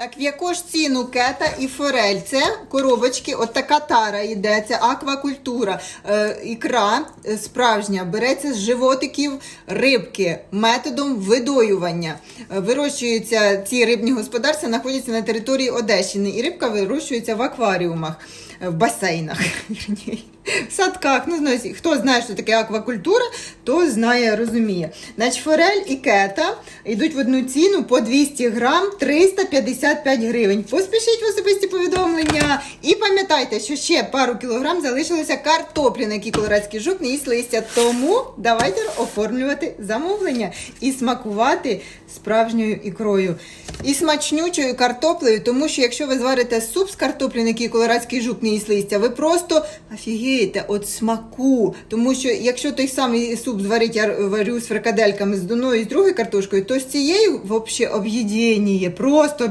Так, в яку ж ціну кета і форель? Це коробочки, от така тара йде, це аквакультура. Е, ікра е, справжня береться з животиків рибки методом видоювання. Е, Вирощуються ці рибні господарства, знаходяться на території Одещини, і рибка вирощується в акваріумах, е, в басейнах, в садках. Ну, знаєте, хто знає, що таке аквакультура, то знає, розуміє. Значить, форель і кета йдуть в одну ціну по 200 грам 355 гривень. Поспішіть в особисті повідомлення. І пам'ятайте, що ще пару кілограм залишилося картоплі, на якій колорадський жук не їсть листя. Тому давайте оформлювати замовлення і смакувати справжньою ікрою. І смачнючою картоплею, тому що якщо ви зварите суп з картоплі, на якій колорадський жук не їсть листя, ви просто офігієте від смаку. Тому що якщо той самий суп зварить, я варю з фрикадельками з одною і з другою картошкою, то з цією взагалі об'єднання, просто об'єднання.